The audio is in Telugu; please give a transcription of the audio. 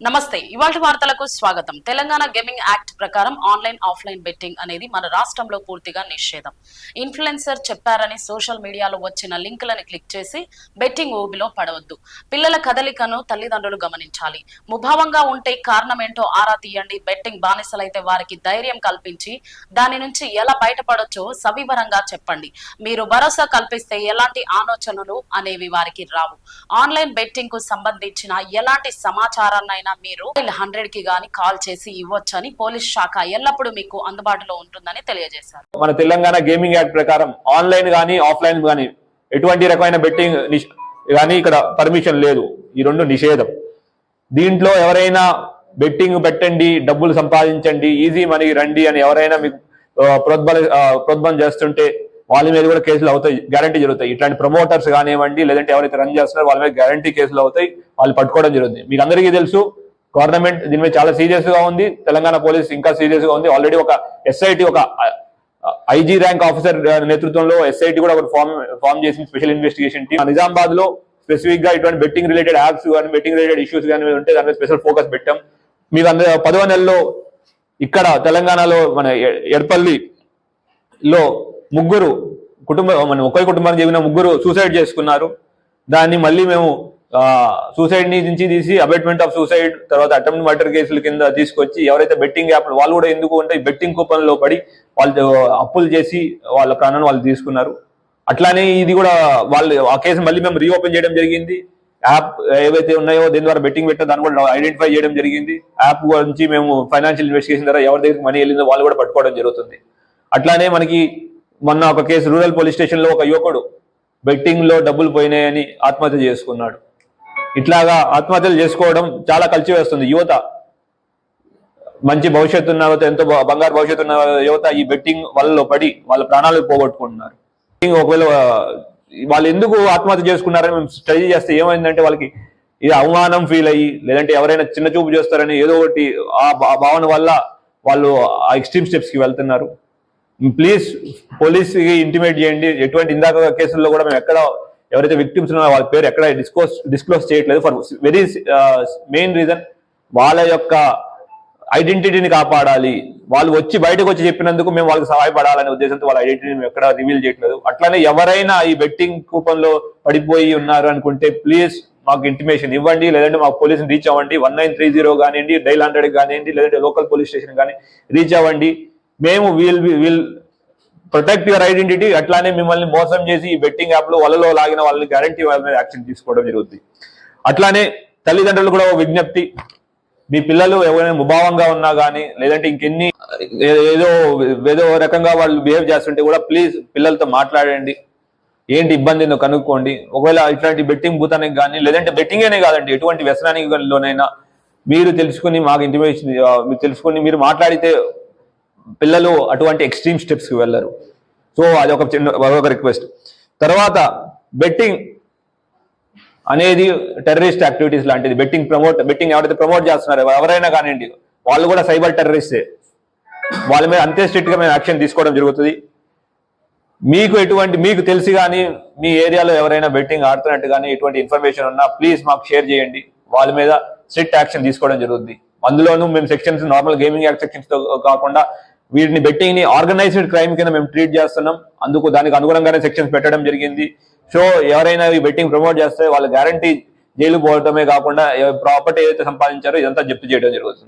నమస్తే. ఇవాళ వార్తలకు స్వాగతం. తెలంగాణ గేమింగ్ యాక్ట్ ప్రకారం ఆన్లైన్ ఆఫ్లైన్ బెట్టింగ్ అనేది మన రాష్ట్రంలో పూర్తిగా నిషేధం. ఇన్ఫ్లుయెన్సర్ చెప్పారని సోషల్ మీడియాలో వచ్చిన లింకులను క్లిక్ చేసి బెట్టింగ్ ఊబిలో పడవద్దు. పిల్లల కదలికను తల్లిదండ్రులు గమనించాలి. ముభావంగా ఉంటే కారణమేంటో ఆరా తీయండి. బెట్టింగ్ బానిసలైతే వారికి ధైర్యం కల్పించి దాని నుంచి ఎలా బయటపడొచ్చో సవివరంగా చెప్పండి. మీరు భరోసా కల్పిస్తే ఎలాంటి ఆలోచనలు అనేవి వారికి రావు. ఆన్లైన్ బెట్టింగ్కు సంబంధించిన ఎలాంటి సమాచారాన్నైనా మీరు హండ్రెడ్కి గాని కాల్ చేసి ఇవ్వొచ్చని పోలీస్ శాఖ ఎల్లప్పుడూ మీకు అందుబాటులో ఉంటుందని తెలియజేశారు. మన తెలంగాణ గేమింగ్ యాక్ట్ ప్రకారం ఆన్లైన్ గానీ ఆఫ్లైన్ కానీ ఎటువంటి రకమైన బెట్టింగ్ కానీ ఇక్కడ పర్మిషన్ లేదు. ఈ రెండు నిషేధం. దీంట్లో ఎవరైనా బెట్టింగ్ పెట్టండి డబ్బులు సంపాదించండి ఈజీ మనీ రండి అని ఎవరైనా మీకు ప్రోద్బల ప్రోద్బలం చేస్తుంటే వాళ్ళ మీద కూడా కేసులు అవుతాయి గ్యారంటీ జరుగుతాయి. ఇట్లాంటి ప్రమోటర్స్ కానివ్వండి లేదంటే ఎవరైతే రన్ చేస్తున్నారో వాళ్ళ మీద గ్యారంటీ కేసులు అవుతాయి వాళ్ళు పట్టుకోవడం జరుగుతుంది. మీకు అందరికీ తెలుసు గవర్నమెంట్ దీని మీద చాలా సీరియస్గా ఉంది. తెలంగాణ పోలీస్ ఇంకా సీరియస్గా ఉంది. ఆల్రెడీ ఒక ఎస్ఐటి ఒక ఐజీ ర్యాంక్ ఆఫీసర్ నేతృత్వంలో ఎస్ఐటి కూడా ఒక ఫామ్ ఫామ్ చేసింది స్పెషల్ ఇన్వెస్టిగేషన్ టీమ్. నిజామాబాద్లో స్పెసిఫిక్గా ఇటువంటి బెట్టింగ్ రిలేటెడ్ యాప్స్ కానీ బెట్టింగ్ రిలేటెడ్ ఇష్యూస్ కానీ ఉంటే దాని మీద స్పెషల్ ఫోకస్ పెట్టాం. మీకు అందరూ పదవ నెలలో ఇక్కడ తెలంగాణలో మన ఎడపల్లి లో ముగ్గురు కుటుంబ మన ఒకే కుటుంబానికి చెందిన ముగ్గురు సూసైడ్ చేసుకున్నారు. దాన్ని మళ్ళీ మేము సూసైడ్ నుంచి తీసి అబెట్మెంట్ ఆఫ్ సూసైడ్ తర్వాత అటెంప్ట్ మర్డర్ కేసుల కింద తీసుకొచ్చి ఎవరైతే బెట్టింగ్ యాప్ వాళ్ళు కూడా ఎందుకు అంటే బెట్టింగ్ కూపన్లో పడి వాళ్ళు అప్పులు చేసి వాళ్ళ ప్రాణాన్ని వాళ్ళు తీసుకున్నారు. అట్లానే ఇది కూడా వాళ్ళు ఆ కేసు మళ్ళీ మేము రీఓపెన్ చేయడం జరిగింది. యాప్ ఏవైతే ఉన్నాయో దీని ద్వారా బెట్టింగ్ పెట్టా దాన్ని కూడా ఐడెంటిఫై చేయడం జరిగింది. యాప్ గురించి మేము ఫైనాన్షియల్ ఇన్వెస్టిగేషన్ ద్వారా ఎవరి దగ్గరికి మనీ వెళ్ళిందో వాళ్ళు కూడా పట్టుకోవడం జరుగుతుంది. అట్లానే మనకి మొన్న ఒక కేసు రూరల్ పోలీస్ స్టేషన్లో ఒక యువకుడు బెట్టింగ్లో డబ్బులు పోయినాయని ఆత్మహత్య చేసుకున్నాడు. ఇట్లాగా ఆత్మహత్యలు చేసుకోవడం చాలా కలిసి వేస్తుంది యువత మంచి భవిష్యత్తు ఉన్న ఎంతో బంగారు భవిష్యత్తు ఉన్న యువత ఈ బెట్టింగ్ వలలో పడి వాళ్ళ ప్రాణాలు పోగొట్టుకుంటున్నారు. ఒకవేళ వాళ్ళు ఎందుకు ఆత్మహత్య చేసుకున్నారని మేము స్టడీ చేస్తే ఏమైందంటే వాళ్ళకి ఇది అవమానం ఫీల్ అయ్యి లేదంటే ఎవరైనా చిన్న చూపు చేస్తారని ఏదో ఒకటి ఆ భా- భావన వల్ల వాళ్ళు ఆ ఎక్స్ట్రీమ్ స్టెప్స్కి వెళ్తున్నారు. ప్లీజ్ పోలీస్కి ఇంటిమేట్ చేయండి. ఎటువంటి ఇందాక కేసుల్లో కూడా మేము ఎక్కడ ఎవరైతే విక్టిమ్స్ ఉన్నారో వాళ్ళ పేరు ఎక్కడ డిస్కోస్ డిస్క్లోజ్ చేయట్లేదు. ఫర్ వెరీ మెయిన్ రీజన్ వాళ్ళ యొక్క ఐడెంటిటీని కాపాడాలి. వాళ్ళు వచ్చి బయటకు వచ్చి చెప్పినందుకు మేము వాళ్ళకి సహాయపడాలనే ఉద్దేశంతో వాళ్ళ ఐడెంటిటీని ఎక్కడ రివీల్ చేయట్లేదు. అట్లానే ఎవరైనా ఈ బెట్టింగ్ కూపన్లో పడిపోయి ఉన్నారు అనుకుంటే ప్లీజ్ మాకు ఇంటిమేషన్ ఇవ్వండి. లేదంటే మాకు పోలీసుని రీచ్ అవ్వండి. వన్ నైన్ త్రీ జీరో కానివ్వండి డైల్ హండ్రెడ్ కానివ్వండి లేదంటే లోకల్ పోలీస్ స్టేషన్ కానీ రీచ్ అవ్వండి. మేము we'll will protect your identity అట్లానే మిమ్మల్ని మోసం చేసి ఈ బెట్టింగ్ యాప్లో వలలో లాగిన వాళ్ళని గ్యారంటీ వాళ్ళ మీద యాక్షన్ తీసుకోవడం జరుగుతుంది అట్లానే తల్లిదండ్రులు కూడా ఒక విజ్ఞప్తి మీ పిల్లలు ఎవరైనా ముభావంగా ఉన్నా కానీ లేదంటే ఇంకెన్ని ఏదో ఏదో రకంగా వాళ్ళు బిహేవ్ చేస్తుంటే కూడా ప్లీజ్ పిల్లలతో మాట్లాడండి. ఏంటి ఇబ్బంది కనుక్కోండి. ఒకవేళ ఇట్లాంటి బెట్టింగ్ భూతానికి కానీ లేదంటే బెట్టింగ్ అనే కాదండి ఎటువంటి వ్యసనానికి లోనైనా మీరు తెలుసుకుని మాకు ఇంటిమేషన్ మీరు తెలుసుకుని మీరు మాట్లాడితే పిల్లలు అటువంటి ఎక్స్ట్రీమ్ స్టెప్స్కి వెళ్ళరు. సో అది ఒక చిన్న ఒక రిక్వెస్ట్ తర్వాత బెట్టింగ్ అనేది టెర్రరిస్ట్ యాక్టివిటీస్ లాంటిది. బెట్టింగ్ ప్రమోట్ బెట్టింగ్ ఎవరైతే ప్రమోట్ చేస్తున్నారో ఎవరైనా కానివ్వండి వాళ్ళు కూడా సైబర్ టెర్రరిస్టే వాళ్ళ మీద అంతే స్ట్రిక్ట్గా మేము యాక్షన్ తీసుకోవడం జరుగుతుంది. మీకు ఎటువంటి మీకు తెలిసి కానీ మీ ఏరియాలో ఎవరైనా బెట్టింగ్ ఆడుతున్నట్టు కానీ ఎటువంటి ఇన్ఫర్మేషన్ ఉన్నా ప్లీజ్ మాకు షేర్ చేయండి. వాళ్ళ మీద స్ట్రిక్ట్ యాక్షన్ తీసుకోవడం జరుగుతుంది. అందులోనూ మేము సెక్షన్స్ నార్మల్ గేమింగ్ యాక్ట్ సెక్షన్స్తో కాకుండా వీటిని బెట్టింగ్ని ఆర్గనైజ్డ్ క్రైమ్ కింద మేము ట్రీట్ చేస్తున్నాం. అందుకు దానికి అనుగుణంగానే సెక్షన్స్ పెట్టడం జరిగింది. సో ఎవరైనా ఈ బెట్టింగ్ ప్రమోట్ చేస్తే వాళ్ళు గ్యారంటీ జైలు పోవడమే కాకుండా ప్రాపర్టీ ఏదైతే సంపాదించారో ఇదంతా జప్తు చేయడం జరుగుతుంది.